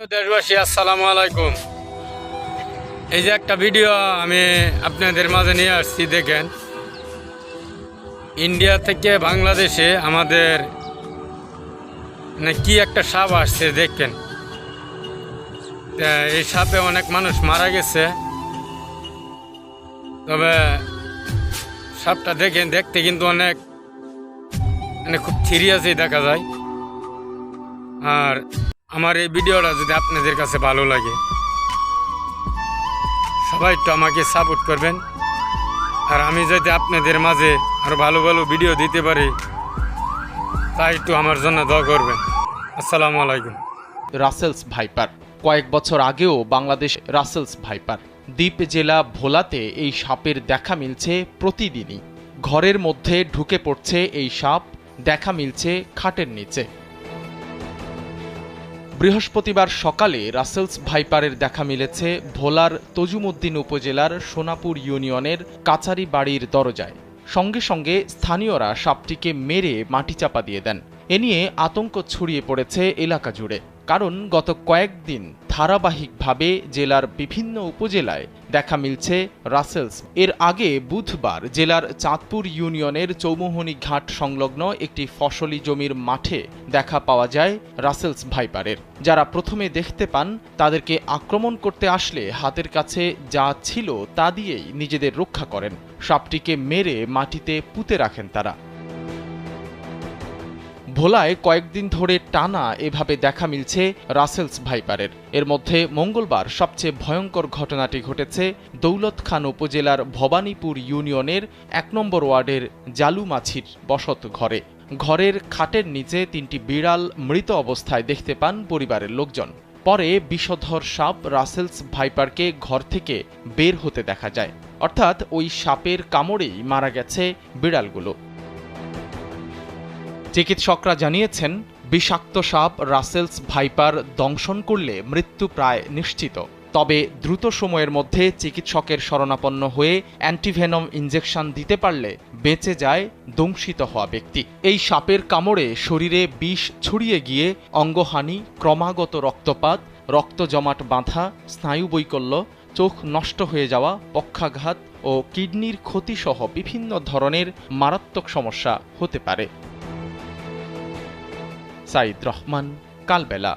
দেশবাসী, আসসালামু আলাইকুম। এই যে একটা ভিডিও আমি আপনাদের মাঝে নিয়ে আসছি, দেখেন। ইন্ডিয়া থেকে বাংলাদেশে আমাদের মানে কি একটা সাপ আসছে, দেখেন। এই সাপে অনেক মানুষ মারা গেছে। তবে সাপটা দেখেন, দেখতে কিন্তু অনেক মানে খুব সিরিয়াসই দেখা যায়। আর আমার এই ভিডিওটা যদি আপনাদের কাছে ভালো লাগে, সবাই একটু আমাকে সাপোর্ট করবেন। আর আমি যাতে আপনাদের মাঝে আরও ভালো ভালো ভিডিও দিতে পারি, তাই একটু আমার জন্য দোয়া করবেন। আসসালামু আলাইকুম। Russell's viper. কয়েক বছর আগেও বাংলাদেশ রাসেলস ভাইপার। দ্বীপ জেলা ভোলাতে এই সাপের দেখা মিলছে প্রতিদিনই। ঘরের মধ্যে ঢুকে পড়ছে এই সাপ, দেখা মিলছে খাটের নিচে। বৃহস্পতিবার সকালে রাসেলস ভাইপারের দেখা মিলেছে ভোলার তজুমুদ্দিন উপজেলার সোনাপুর ইউনিয়নের কাচারি বাড়ির দরজায়। সঙ্গে সঙ্গে স্থানীয়রা সাপটিকে মেরে মাটি চাপা দিয়ে দেন। এ নিয়ে আতঙ্ক ছড়িয়ে পড়েছে এলাকা জুড়ে। কারণ গত কয়েকদিন ধারাবাহিকভাবে জেলার বিভিন্ন উপজেলায় দেখা মিলছে রাসেলস। এর আগে বুধবার জেলার চাঁদপুর ইউনিয়নের চৌমোহনী ঘাট সংলগ্ন একটি ফসলি জমির মাঠে দেখা পাওয়া যায় রাসেলস ভাইপারের। যারা প্রথমে দেখতে পান, তাদেরকে আক্রমণ করতে আসলে হাতের কাছে যা ছিল তা দিয়েই নিজেদের রক্ষা করেন। সাপটিকে মেরে মাটিতে পুঁতে রাখেন তারা। ভোলায় কয়েকদিন ধরে টানা এভাবে দেখা মিলছে রাসেলস ভাইপারের। এর মধ্যে মঙ্গলবার সবচেয়ে ভয়ঙ্কর ঘটনাটি ঘটেছে দৌলত খান উপজেলার ভবানীপুর ইউনিয়নের এক নম্বর ওয়ার্ডের জালুমাছির বসত ঘরে। ঘরের খাটের নিচে তিনটি বিড়াল মৃত অবস্থায় দেখতে পান পরিবারের লোকজন। পরে বিষধর সাপ রাসেলস ভাইপারকে ঘর থেকে বের হতে দেখা যায়। অর্থাৎ ওই সাপের কামড়েই মারা গেছে বিড়ালগুলো। চিকিৎসকরা জানিয়েছেন, বিষাক্ত সাপ রাসেলস ভাইপার দংশন করলে মৃত্যু প্রায় নিশ্চিত। তবে দ্রুত সময়ের মধ্যে চিকিৎসকের শরণাপন্ন হয়ে অ্যান্টিভেনম ইঞ্জেকশন দিতে পারলে বেঁচে যায় দংশিত হওয়া ব্যক্তি। এই সাপের কামড়ে শরীরে বিষ ছড়িয়ে গিয়ে অঙ্গহানি, ক্রমাগত রক্তপাত রক্ত জমাট বাঁধা স্নায়ু বৈকল্য চোখ নষ্ট হয়ে যাওয়া, পক্ষাঘাত ও কিডনির ক্ষতিসহ বিভিন্ন ধরনের মারাত্মক সমস্যা হতে পারে। সাইদ রহমান কালবেলা।